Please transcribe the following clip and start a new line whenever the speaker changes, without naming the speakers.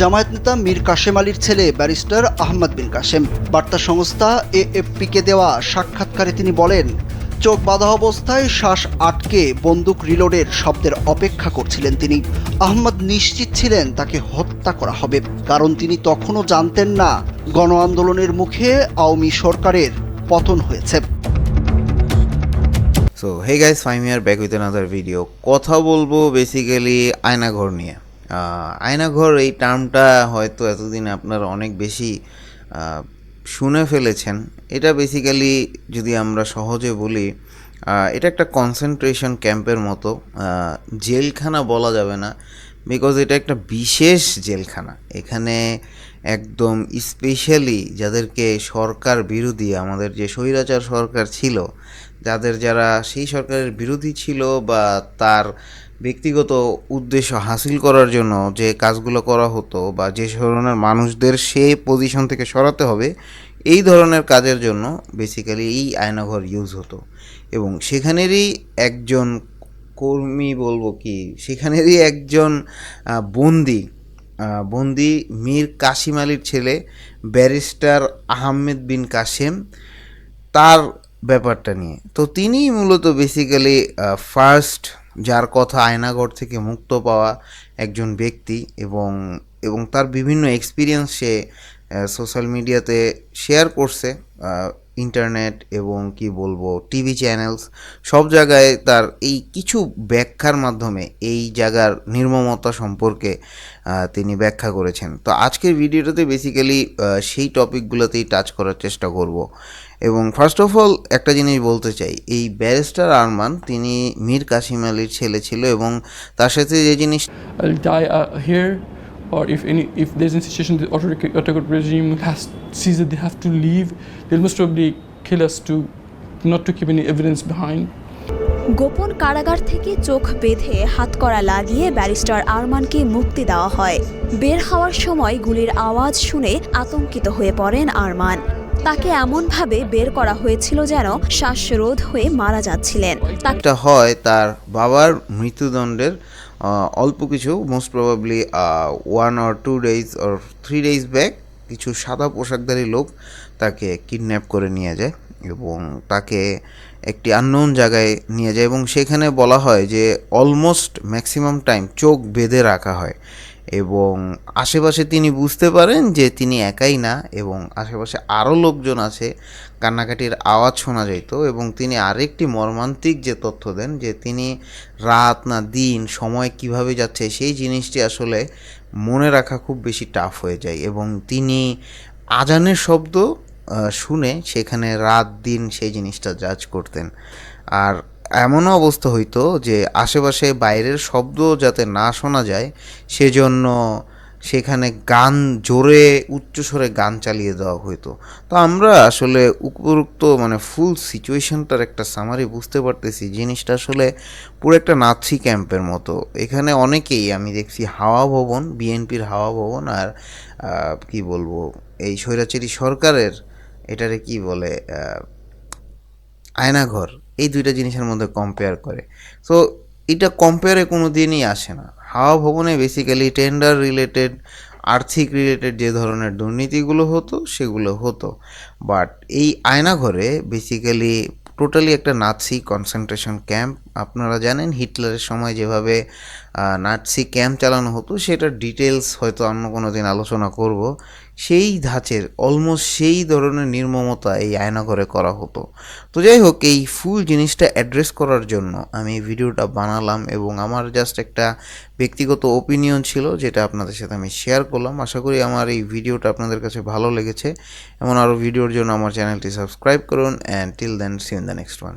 জামায়াত নেতা মীর কাশেম আলীর ছেলে ব্যারিস্টার আহমদ বিন কাশেম। বার্তা সংস্থা এএফপিকে দেওয়া সাক্ষাৎকারে তিনি বলেন, চোখ বাঁধা অবস্থায় শ্বাস আটকে বন্দুক রিলোডের শব্দের অপেক্ষা করছিলেন তিনি। আহমদ নিশ্চিত ছিলেন তাকে হত্যা করা হবে, কারণ তিনি তখনও জানতেন না গণ আন্দোলনের মুখে আওয়ামী সরকারের পতন হয়েছে।
So hey guys Faim here back with another video কথা বলব বেসিক্যালি আয়নাঘর নিয়ে। আয়নাঘর এই টার্মটা হয়তো এতদিন আপনারা অনেক বেশি শুনে ফেলেছেন। এটা বেসিক্যালি যদি আমরা সহজে বলি এটা একটা কনসেন্ট্রেশন ক্যাম্পের মতো। জেলখানা বলা যাবে না বিকজ এটা একটা বিশেষ জেলখানা। এখানে একদম স্পেশালি যাদেরকে সরকার বিরোধী, আমাদের যে স্বৈরাচার সরকার ছিল, যাদের যারা সেই সরকারের বিরোধী ছিল বা তার ব্যক্তিগত উদ্দেশ্য হাসিল করার জন্য যে কাজগুলো করা হতো বা যে ধরনের মানুষদের সেই পজিশন থেকে সরাতে হবে, এই ধরনের কাজের জন্য বেসিক্যালি এই আয়নাঘর ইউজ হতো। এবং সেখানেরই একজন কর্মী বলব কি, সেখানেরই একজন বন্দি বন্দি মীর কাশিম আলীর ছেলে ব্যারিস্টার আহমেদ বিন কাশেম তার ব্যাপারটা নিয়ে। তো তিনিই মূলত বেসিক্যালি ফার্স্ট যার কথা আয়নাঘর থেকে মুক্ত পাওয়া একজন ব্যক্তি এবং এবং তার বিভিন্ন এক্সপিরিয়েন্স সে সোশ্যাল মিডিয়াতে শেয়ার করছে। ইন্টারনেট এবং কি বলব টিভি চ্যানেলস সব জায়গায় তার এই কিছু ব্যাখ্যার মাধ্যমে এই জায়গার নির্মমতা সম্পর্কে তিনি ব্যাখ্যা করেছেন। তো আজকের ভিডিওটাতে বেসিক্যালি সেই টপিকগুলোতেই টাচ করার চেষ্টা করব। এবং ফার্স্ট অফ অল একটা জিনিস বলতে চাই, এই ব্যারিস্টার আরমান, তিনি মীর কাসিম আলীর ছেলে ছিল এবং তার সাথে যে জিনিস
Uh, or if any if there's a situation the autocratic regime has sees that they have to leave, they'll most probably kill us to not to keep any evidence behind.
গোপন কারাগার থেকে চোখ বেঁধে হাতকড়া লাগিয়ে ব্যারিস্টার আরমানকে মুক্তি দেওয়া হয় বের হওয়ার সময় গুলির আওয়াজ শুনে আতঙ্কিত হয়ে পড়েন আরমান তাকে এমনভাবে বের করা হয়েছিল যেন শ্বাসরোধ হয়ে মারা যাচ্ছিলেন
হয় তার বাবার মৃত্যুদণ্ডের অল্প কিছু most probably one or two days or three days back কিছু সাদা পোশাকধারী লোক তাকে কিডন্যাপ করে নিয়ে যায় এবং তাকে একটি আননোন জায়গায় নিয়ে যায় এবং সেখানে বলা হয় যে অলমোস্ট ম্যাক্সিমাম টাইম চোখ বেঁধে রাখা হয়। এবং আশেপাশে তিনি বুঝতে পারেন যে তিনি একাই না এবং আশেপাশে আরও লোকজন আছে, কান্নাকাটির আওয়াজ শোনা যেত এবং তিনি আরেকটি মর্মান্তিক যে তথ্য দেন যে তিনি রাত না দিন সময় কীভাবে যাচ্ছে, সেই জিনিসটি আসলে মনে রাখা খুব বেশি টাফ হয়ে যায় এবং তিনি আজানের শব্দ শুনে সেখানে রাত, দিন সেই জিনিসটা জাজ করতেন। আর এমনও অবস্থা হইতো যে আশেপাশে বাইরের শব্দ যাতে না শোনা যায়, সেজন্য সেখানে গান জোরে উচ্চস্বরে গান চালিয়ে দেওয়া হতো তো আমরা আসলে উপরোক্ত মানে ফুল সিচুয়েশনটার একটা সামারি বুঝতে পারতেছি, জিনিসটা আসলে পুরো একটা নাৎসি ক্যাম্পের মতো। এখানে অনেকেই আমি দেখছি হাওয়া ভবন, বিএনপির হাওয়া ভবন আর কি বলব, এই স্বৈরাচারী সরকারের, এটারে কি বলে আয়নাঘর। এই দুইটা জিনিসের মধ্যে কম্পেয়ার করে। সো এটা কম্পেয়ারে কোনো দিনই আসে না। হাওয়া ভবনে বেসিক্যালি টেন্ডার রিলেটেড আর্থিক রিলেটেড যে ধরনের দুর্নীতিগুলো হতো, সেগুলো হতো। বাট এই আয়নাঘরে বেসিক্যালি টোটালি একটা নাৎসি কনসেন্ট্রেশন ক্যাম্প আপনারা জানেন হিটলারের সময় যেভাবে নাটসি ক্যাম্প চালানো হতো সেটার ডিটেলস হয়তো অন্য কোনো দিন আলোচনা করব। সেই ধাঁচের, অলমোস্ট সেই ধরনের নির্মমতা এই আয়নাঘরে করা হতো। তো যাই হোক, এই ফুল জিনিসটা অ্যাড্রেস করার জন্য আমি ভিডিওটা বানালাম এবং আমার জাস্ট একটা ব্যক্তিগত ওপিনিয়ন ছিল, যেটা আপনাদের সাথে আমি শেয়ার করলাম। আশা করি আমার এই ভিডিওটা আপনাদের কাছে ভালো লেগেছে। এমন আরও ভিডিওর জন্য আমার চ্যানেলটি সাবস্ক্রাইব করুন and till then see the next one